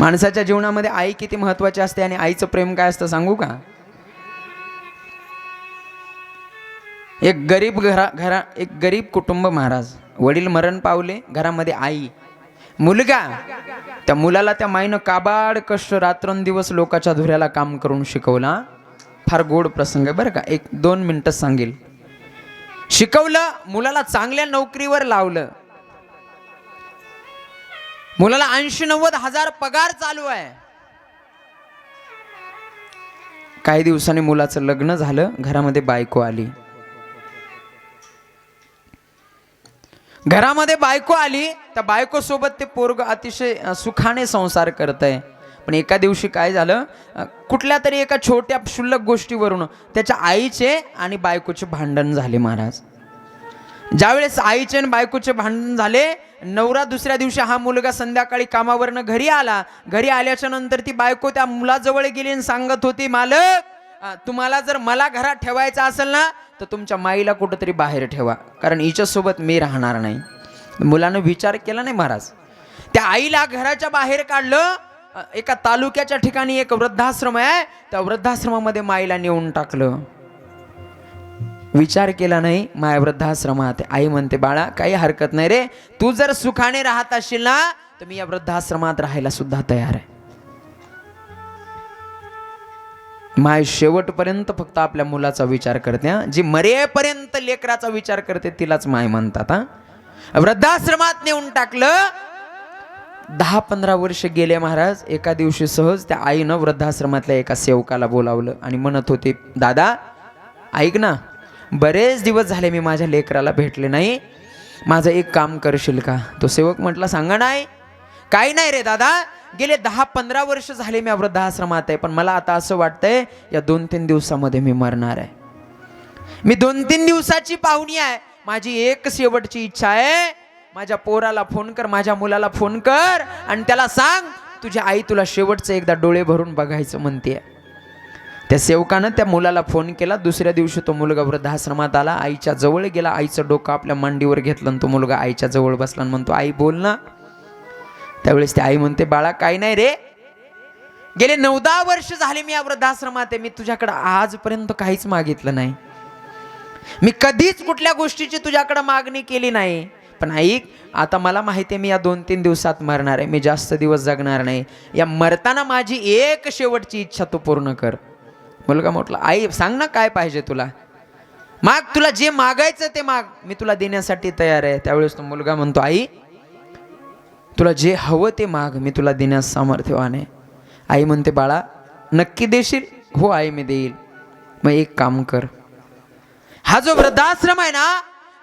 माणसाच्या जीवनामध्ये आई किती महत्वाची असते आणि आईचं प्रेम काय असतं सांगू का? एक गरीब घरा घरा एक गरीब कुटुंब महाराज वडील मरण पावले घरामध्ये आई. मुलगा त्या मुलाला त्या माईनं काबाड कष्ट रात्रंदिवस लोकाच्या धुऱ्याला काम करून शिकवला. फार गोड प्रसंग आहे बरं का? एक दोन मिनटं सांगेल. शिकवलं मुलाला चांगल्या नोकरीवर लावलं. मुलाला ऐंशी नव्वद हजार पगार चालू आहे. काही दिवसांनी मुलाचं लग्न झालं घरामध्ये बायको आली. घरामध्ये बायको आली त्या बायको सोबत ते पोरग अतिशय सुखाने संसार करत आहे पण एका दिवशी काय झालं कुठल्या तरी एका छोट्या क्षुल्लक गोष्टीवरून त्याच्या आईचे आणि बायकोचे भांडण झाले महाराज. ज्यावेळेस आईचे आणि बायकोचे भांडण झाले नवरा दुसऱ्या दिवशी हा मुलगा संध्याकाळी कामावरनं घरी आला. घरी आल्याच्यानंतर ती बायको त्या मुलाजवळ गेली आणि सांगत होती मालक तुम्हाला जर मला घरात ठेवायचं असेल ना तर तुमच्या माईला कुठंतरी बाहेर ठेवा. कारण हिच्यासोबत मी राहणार नाही. मुलानं विचार केला नाही महाराज. त्या आईला घराच्या बाहेर काढलं. एका तालुक्याच्या ठिकाणी एक वृद्धाश्रम आहे. त्या वृद्धाश्रमामध्ये माईला नेऊन टाकलं. विचार केला नाही माया वृद्धाश्रमात. आई म्हणते बाळा काही हरकत नाही रे. तू जर सुखाने राहत असशील ना तर मी या वृद्धाश्रमात राहायला सुद्धा तयार आहे. माय शेवटपर्यंत फक्त आपल्या मुलाचा विचार करते हा. जी मरेपर्यंत लेकराचा विचार करते तिलाच माय म्हणतात हा. वृद्धाश्रमात नेऊन टाकलं. दहा पंधरा वर्ष गेले महाराज एका दिवशी सहज त्या आईनं वृद्धाश्रमातल्या एका सेवकाला बोलावलं आणि म्हणत होते दादा ऐक ना बरेच दिवस झाले मी माझ्या लेकराला भेटले नाही. माझं एक काम करशील का? तो सेवक म्हटला सांगा नाही. काही नाही रे दादा. गेले दहा पंधरा वर्ष झाले मी या वृद्धाश्रमात आहे पण मला आता असं वाटतंय या दोन तीन दिवसामध्ये मी मरणार आहे. मी दोन तीन दिवसाची पाहुणी आहे. माझी एक शेवटची इच्छा आहे. माझ्या पोराला फोन कर माझ्या मुलाला फोन कर आणि त्याला सांग तुझी आई तुला शेवटचं एकदा डोळे भरून बघायचं म्हणते त्या सेवकानं त्या मुलाला फोन केला. दुसऱ्या दिवशी तो मुलगा वृद्धाश्रमात आला. आईच्या जवळ गेला. आईचं डोकं आपल्या मांडीवर घेतलं आणि तो मुलगा आईच्या जवळ बसला आणि म्हणतो आई बोल ना. त्यावेळेस ती आई म्हणते बाळा काय नाही रे. गेले नऊ दहा वर्ष झाले मी या वृद्धाश्रमात आहे. मी तुझ्याकडे आजपर्यंत काहीच मागितलं नाही. मी कधीच कुठल्या गोष्टीची तुझ्याकडे मागणी केली नाही. पण ऐक आता मला माहिती आहे मी या दोन तीन दिवसात मरणार आहे. मी जास्त दिवस जगणार नाही. या मरताना माझी एक शेवटची इच्छा तू पूर्ण कर. मुलगा म्हटला आई सांग ना काय पाहिजे तुला? माग तुला जे मागायचं ते माग. मी तुला देण्यासाठी तयार आहे. त्यावेळेस तो मुलगा म्हणतो आई तुला जे हवं ते माग. मी तुला देण्यास सामर्थ्यवान आहे. आई म्हणते बाळा नक्की देशील? हो आई मी देईल. मग एक काम कर. हा जो वृद्धाश्रम आहे ना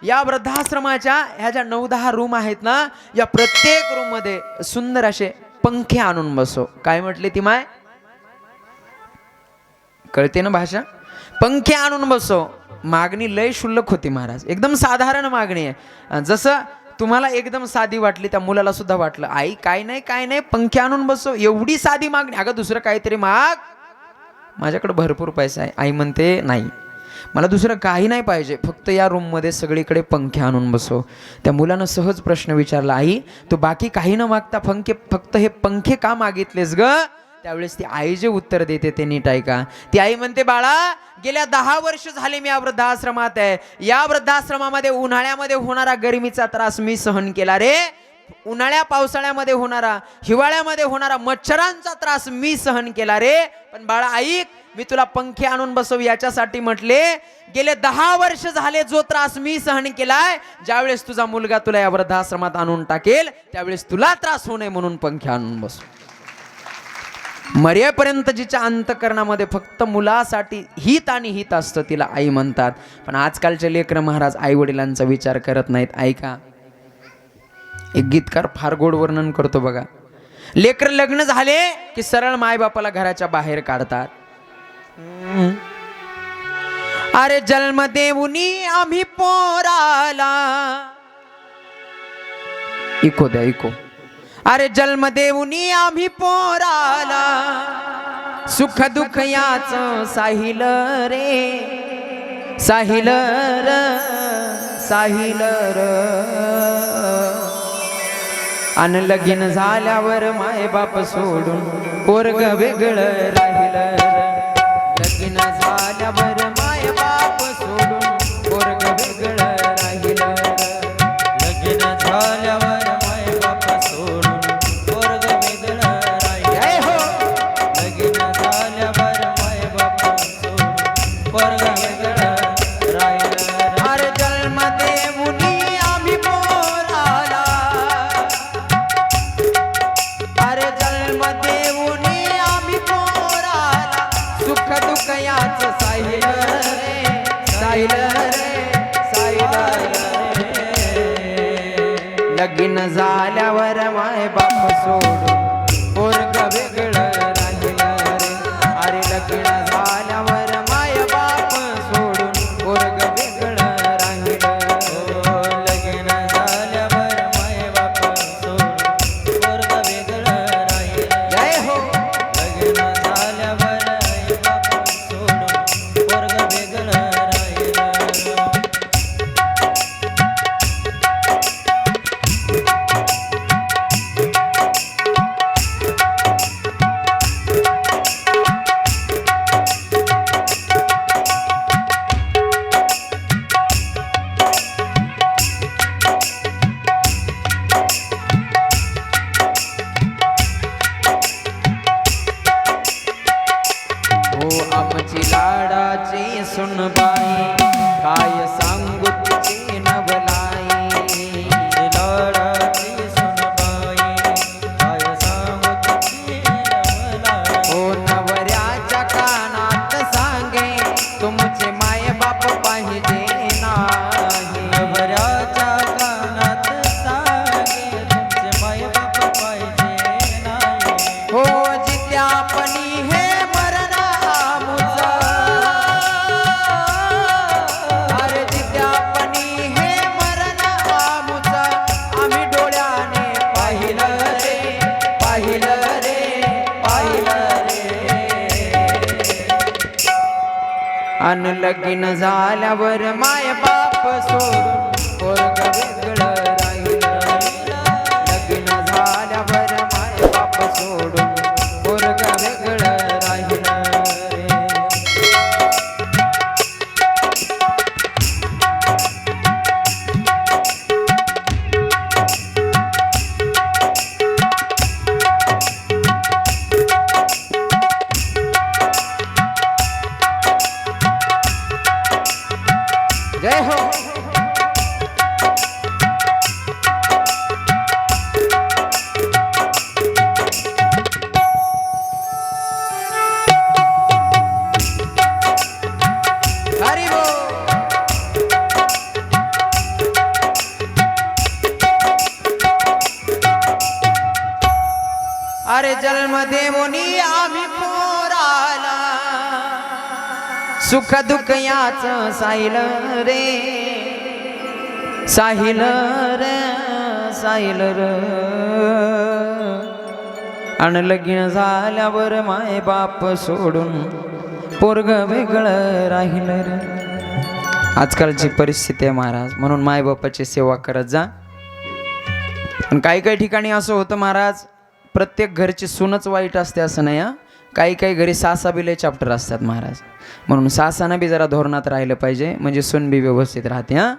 या वृद्धाश्रमाच्या ह्या ज्या नऊ दहा रूम आहेत ना या प्रत्येक रूममध्ये सुंदर असे पंखे आणून बसव. काय म्हटले ती माय? कळते ना भाषा? पंखे आणून बसव. मागणी लय शुल्लक होती महाराज. एकदम साधारण मागणी आहे. जसं तुम्हाला एकदम साधी वाटली त्या मुलाला सुद्धा वाटलं. आई काय नाही काय नाही पंखे आणून बसव. एवढी साधी मागणी. अगं दुसरं काहीतरी माग. माझ्याकडे भरपूर पैसा आहे. आई म्हणते नाही. मला दुसरं काही नाही पाहिजे. फक्त या रूममध्ये सगळीकडे पंखे आणून बसव. त्या मुलानं सहज प्रश्न विचारला आई तू बाकी काही न मागता पंखे फक्त हे पंखे का मागितलेस ग? त्यावेळेस ती आई जे उत्तर देते ते नीट ऐका. ती आई म्हणते बाळा गेल्या दहा वर्ष झाले मी या वृद्धाश्रमात आहे. या वृद्धाश्रमामध्ये उन्हाळ्यामध्ये होणारा गरमीचा त्रास मी सहन केला रे. उन्हाळ्या पावसाळ्यामध्ये होणारा हिवाळ्यामध्ये होणारा मच्छरांचा त्रास मी सहन केला रे. पण बाळा ऐक मी तुला पंखे आणून बसव याच्यासाठी म्हटले गेले दहा वर्ष झाले जो त्रास मी सहन केलाय ज्यावेळेस तुझा मुलगा तुला या वृद्धाश्रमात आणून टाकेल त्यावेळेस तुला त्रास होऊ नये म्हणून पंखे आणून बसव. मर्यापर्यंत जिच्या अंतकरणामध्ये फक्त मुलासाठी हित आणि हित असतं तिला आई म्हणतात. पण आजकालचे लेकर महाराज आई वडिलांचा विचार करत नाहीत. ऐका. एक गीतकार फार गोड वर्णन करतो बघा. लेकर लग्न झाले की सरळ मायबापाला घराच्या बाहेर काढतात. अरे जन्म देऊनी आम्ही पोराला. इको द्या इको. अरे जन्म देऊनी आम्ही पोराला सुख दुःख याच साहिल रे साहिल र साहिल र. अन लगीन झाल्यावर माय बाप सोडून पोरग वेगळं राहिलं. लगीन झाल्यावर सुख साहिल रे साहिल रे साहिल रे. लगीन झाल्यावर माय बाप सोडून अन लगीन झाल्यावर माय बाप सोडून जय हो सुख दुःख याच साहिल रे. साहिल रे साहिल र. आणि लगीन झाल्यावर माय बाप सोडून पोरग वेगळं राहिलं रे. आजकालची परिस्थिती आहे महाराज म्हणून माय बापाची सेवा करत जा. पण काही काही ठिकाणी असं होतं महाराज प्रत्येक घरची सूनच वाईट असते असं नाही हां. काही काही घरी सासाबिले चॅप्टर असतात महाराज. म्हणून सासानं बी जरा धोरणात राहिलं पाहिजे म्हणजे सून बी व्यवस्थित राहते हां?